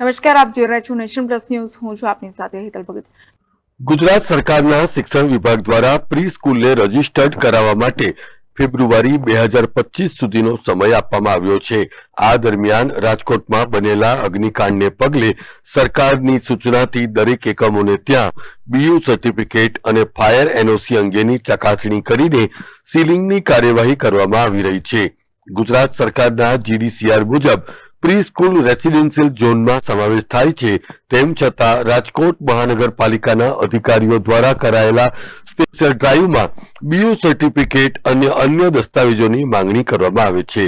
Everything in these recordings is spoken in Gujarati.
નમસ્કાર, આપ જોઈ રહ્યા છો નેશન પ્લસ ન્યૂઝ. હું છું આપની સાથે હેતલ ભગત. ગુજરાત સરકારના શિક્ષણ વિભાગ દ્વારા પ્રી સ્કૂલને રજીસ્ટર્ડ કરાવવા માટે ફેબ્રુઆરી બે હજાર પચીસ સુધીનો સમય આપવામાં આવ્યો છે. આ દરમિયાન રાજકોટમાં બનેલા અગ્નિકાંડને પગલે સરકારની સૂચનાથી દરેક એકમોને ત્યાં બીયુ સર્ટિફિકેટ અને ફાયર એનઓસી અંગેની ચકાસણી કરીને સીલિંગની કાર્યવાહી કરવામાં આવી રહી છે. ગુજરાત સરકારના જીડીસીઆર મુજબ પ્રી સ્કૂલ રેસિડેન્શિયલ ઝોનમાં સમાવેશ થાય છે. તેમ છતાં, રાજકોટ મહાનગરપાલિકાના અધિકારીઓ દ્વારા કરાયેલા સ્પેશિયલ ડ્રાઈવમાં બીયુ સર્ટિફિકેટ અને અન્ય દસ્તાવેજોની માંગણી કરવામાં આવે છે.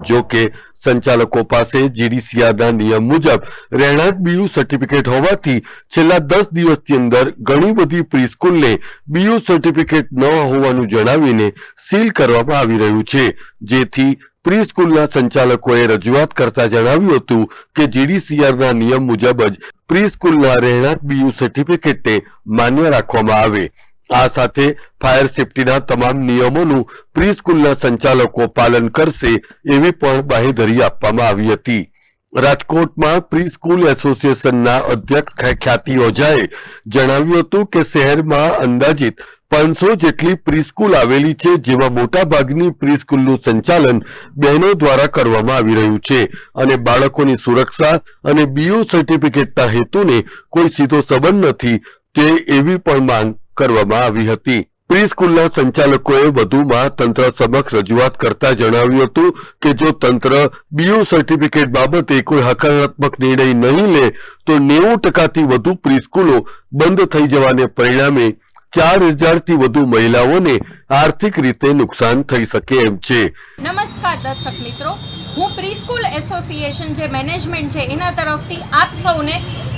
જો કે, સંચાલકો પાસે જીડીસીઆરના નિયમ મુજબ રહેણાંક બીયુ સર્ટિફિકેટ હોવાથી છેલ્લા દસ દિવસની અંદર ઘણી બધી પ્રીસ્કૂલને બીયુ સર્ટિફિકેટ ન હોવાનું જણાવીને સીલ કરવામાં આવી રહ્યું છે. જેથી પ્રી સંચાલકોએ રજૂઆત કરતા જણાવ્યું હતું કે જીડીસીઆરના નિયમ મુજબ જ પ્રી સ્કૂલના રહેણાંક બીયુ સર્ટિફિકેટને માન્ય રાખવામાં આવે. આ સાથે ફાયર સેફટીના તમામ નિયમોનું પ્રી સ્કૂલના સંચાલકો પાલન કરશે એવી પણ બાહેધરી આપવામાં આવી હતી. રાજકોટમાં પ્રી સ્કૂલ એસોસિએશનના અધ્યક્ષ ખ્યાતિ ઓઝાએ જણાવ્યું હતું કે શહેરમાં અંદાજિત પાંચસો જેટલી પ્રીસ્કૂલ આવેલી છે, જેમાં મોટા ભાગની પ્રીસ્કૂલનું સંચાલન બહેનો દ્વારા કરવામાં આવી રહ્યું છે. અને બાળકોની સુરક્ષા અને બીયુ સર્ટિફિકેટના હેતુને કોઈ સીધો સંબંધ નથી તે એવી પણ માંગ કરવામાં આવી હતી. પ્રીસ્કૂલના સંચાલકોએ વધુમાં તંત્ર સમક્ષ રજૂઆત કરતા જણાવ્યું હતું કે જો તંત્ર બીયુ સર્ટિફિકેટ બાબતે કોઈ હકારાત્મક નિર્ણય નહીં લે, તો નેવું ટકાથી વધુ પ્રીસ્કૂલો બંધ થઈ જવાને પરિણામે ચાર હજારથી વધુ મહિલાઓને આર્થિક રીતે નુકસાન થઈ શકે એમ છે. નમસ્કાર દર્શક મિત્રો. હું પ્રીસ્કૂલ એસોસિએશન જે મેનેજમેન્ટ છે, એના તરફથી આપ સૌને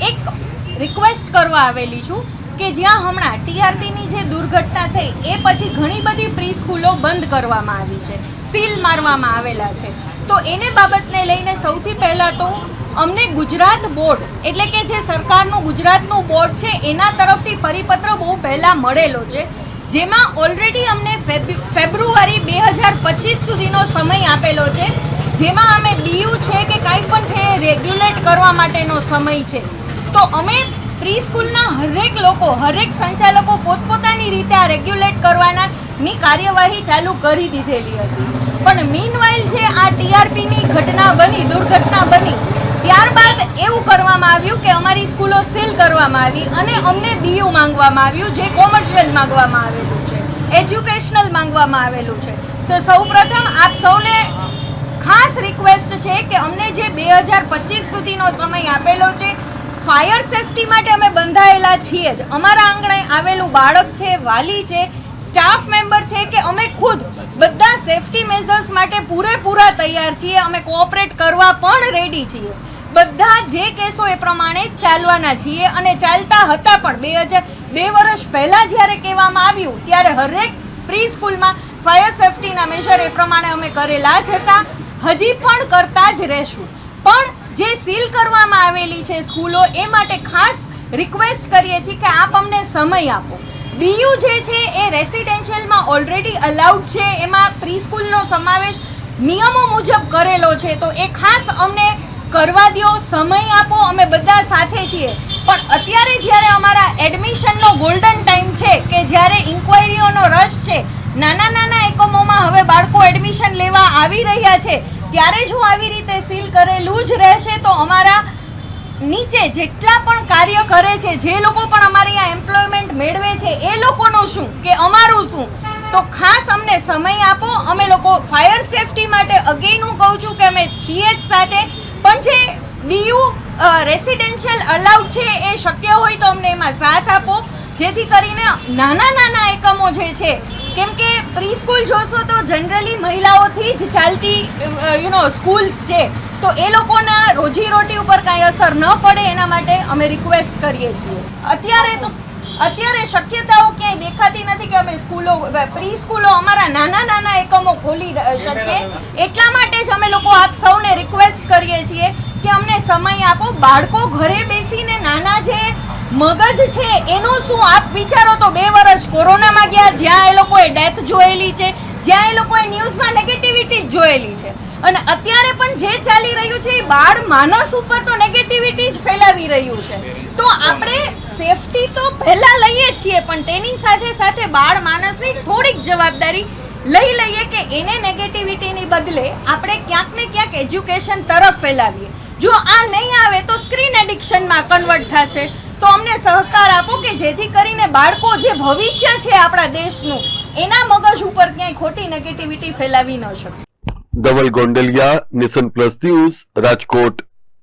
એક રિક્વેસ્ટ કરવા આવેલી છું કે જ્યાં હમણાં ટીઆરપીની જે દુર્ઘટના થઈ, એ પછી ઘણી બધી પ્રીસ્કૂલો બંધ કરવામાં આવી છે, સીલ મારવામાં આવેલા છે. તો એને બાબતને લઈને સૌથી પહેલાં તો અમને ગુજરાત બોર્ડ, એટલે કે જે સરકારનું ગુજરાતનું બોર્ડ છે, એના તરફથી પરિપત્ર બહુ પહેલાં મળેલો છે, જેમાં ઓલરેડી અમને ફેબ્રુ- ફેબ્રુઆરી બે હજાર પચીસ સુધીનો સમય આપેલો છે, જેમાં અમે ડીયુ છે કે કાંઈ પણ છે એ રેગ્યુલેટ કરવા માટેનો સમય છે. તો અમે પ્રી સ્કૂલના હરેક લોકો, હરેક સંચાલકો પોતપોતાની રીતે આ રેગ્યુલેટ કરવાના ની કાર્યવાહી ચાલુ કરી દીધેલી હતી. પણ મીનવાઇલ જે આ ટીઆરપીની ઘટના બની, દુર્ઘટના બની ત્યારબાદ એવું કરવામાં આવ્યું કે અમારી સ્કૂલો સીલ કરવામાં આવી અને અમને બીયુ માંગવામાં આવ્યું, જે કોમર્શિયલ માંગવામાં આવેલું છે, એજ્યુકેશનલ માંગવામાં આવેલું છે. તો સૌપ્રથમ આપ સૌને ખાસ રિક્વેસ્ટ છે કે અમને જે બે હજાર પચીસ સુધીનો સમય આપેલો છે ફાયર સેફટી માટે અમે બંધાયેલા છીએ જ. અમારા આંગણે આવેલું બાળક છે, વાલી છે સ્ટાફ મેમ્બર છે કે અમે ખુદ બધા સેફટી મેઝર્સ માટે પૂરેપૂરા તૈયાર છીએ. અમે કોઓપરેટ કરવા પણ રેડી છીએ. બધા જે કેસો એ પ્રમાણે ચાલવાના છીએ અને ચાલતા હતા પણ બે હજાર બે વર્ષ પહેલાં જ્યારે કહેવામાં આવ્યું, ત્યારે હરેક પ્રી સ્કૂલમાં ફાયર સેફટીના મેજર એ પ્રમાણે અમે કરેલા જ હતા. હજી પણ કરતા જ રહેશું. પણ જે સીલ કરવામાં આવેલી છે સ્કૂલો, એ માટે ખાસ રિક્વેસ્ટ કરીએ છીએ કે આપ અમને સમય આપો. બીયુ જે છે એ રેસિડેન્શિયલમાં ઓલરેડી અલાઉડ છે. એમાં પ્રી સ્કૂલનો સમાવેશ નિયમો મુજબ કરેલો છે. તો એ ખાસ અમને કરવા દ્યો સમય આપો, અમે બધા સાથે છીએ. પણ અત્યારે જ્યારે અમારા એડમિશનનો ગોલ્ડન ટાઈમ છે, કે જ્યારે ઇન્ક્વાયરીઓનો રશ છે, નાના નાના એકમોમાં હવે બાળકો એડમિશન લેવા આવી રહ્યા છે, ત્યારે જો આવી રીતે સીલ કરેલું જ રહેશે, તો અમારા નીચે જેટલા પણ કાર્ય કરે છે, જે લોકો પણ અમારી અહીંયા એમ્પ્લોયમેન્ટ મેળવે છે, એ લોકોનું શું, કે અમારું શું? તો ખાસ અમને સમય આપો, અમે લોકો ફાયર સેફટી માટે અગેન હું કહું છું કે અમે છીએ જ સાથે. પણ જે બીયુ રેસિડેન્શિયલ અલાઉડ છે એ શક્ય હોય તો અમને એમાં સાથ આપો. જેથી કરીને નાના નાના એકમો જે છે, કેમ કે પ્રી સ્કૂલ જોશો તો જનરલી મહિલાઓથી જ ચાલતી યુ નો સ્કૂલ્સ છે. તો એ લોકોના રોજીરોટી ઉપર કાંઈ અસર ન પડે એના માટે અમે રિક્વેસ્ટ કરીએ છીએ. અત્યારે તો અત્યારે શક્યતાઓ ક્યાંય દેખાતી નથી કે અમે સ્કૂલો પ્રી સ્કૂલો અમારા નાના નાના એકમો ખોલી શકીએ. એટલા માટે જ અમે લોકો આપ સૌને રિક્વેસ્ટ કરીએ છીએ કે અમને સમય આપો. બાળકો ઘરે બેસીને નાના જે મગજ છે, એનું શું આપ વિચારો તો બે વર્ષ કોરોનામાં ગયા, જ્યાં એ લોકોએ ડેથ જોયેલી છે, જ્યાં એ લોકોએ ન્યૂઝમાં નેગેટિવિટી જ જોયેલી છે. અને અત્યારે પણ જે ચાલી રહ્યું છે, એ બાળ માનસ ઉપર તો નેગેટિવિટી જ ફેલાવી રહ્યું છે. તો આપણે સેફટી તો છીએ, પણ તેની સાથે સાથે બાળ માણસની થોડીક જવાબદારી લઈ લઈએ કે એને નેગેટિવિટીની બદલે આપણે ક્યાંક ને ક્યાંક એજ્યુકેશન તરફ ફેલાવીએ. જો આ નહીં આવે તો સ્ક્રીન એડિક્શનમાં કન્વર્ટ થશે. તો અમને સહકાર આપો કે જેથી કરીને બાળકો જે ભવિષ્ય છે આપણા દેશનું, એના મગજ ઉપર ક્યાંય ખોટી નેગેટિવિટી ફેલાવી ન શકે. Dhaval Gondaliya, Nation plus news, Rajkot.